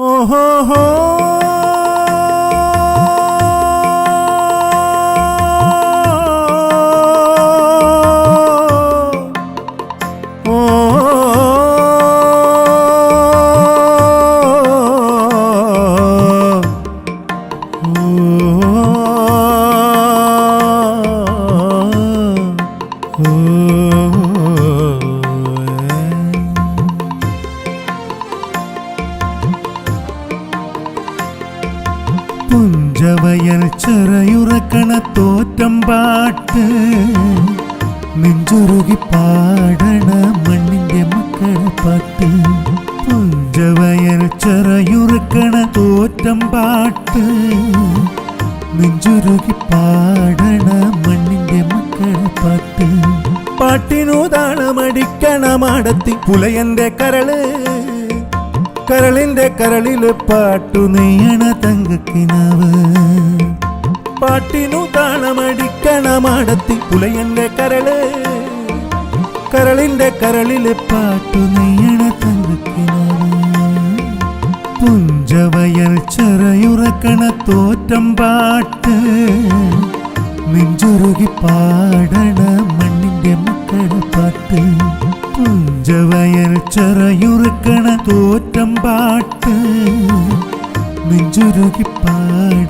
Oh ho ho Oh Punchavayal ചെറയുറക്കണ തോറ്റം പാട്ട്. നെഞ്ചുരുകി പാടണ മണ്ണിന്റെ മക്കളെ പാട്ട്. പുഞ്ചവയൽ ചെറയുറക്കണ തോറ്റം പാട്ട്. നെഞ്ചുരുകി പാടണ മണ്ണിന്റെ മക്കളെ പാട്ട്. പാട്ടിനു താളമടിക്കണ മാടത്തി പുലയന്റെ കരൾ. കരളിന്റെ കരളിൽ പാട്ടു നെയ്യണ തങ്കക്കിനാവ്. പാട്ടിനു താളമടിക്കണ പുലയന്റെ കരൾ. കരളിന്റെ കരളിൽ പാട്ടു നെയ്യണ തങ്കക്കിനാവ്. പുഞ്ചവയൽ ചെറയുറക്കണ തോറ്റം പാട്ട്. നെഞ്ചുരുകി പാടണ മണ്ണിന്റെ മക്കളുടെ ചെറയുറക്കണ തോറ്റം പാട്ട് നെഞ്ചുരുകിപ്പാട് പാട.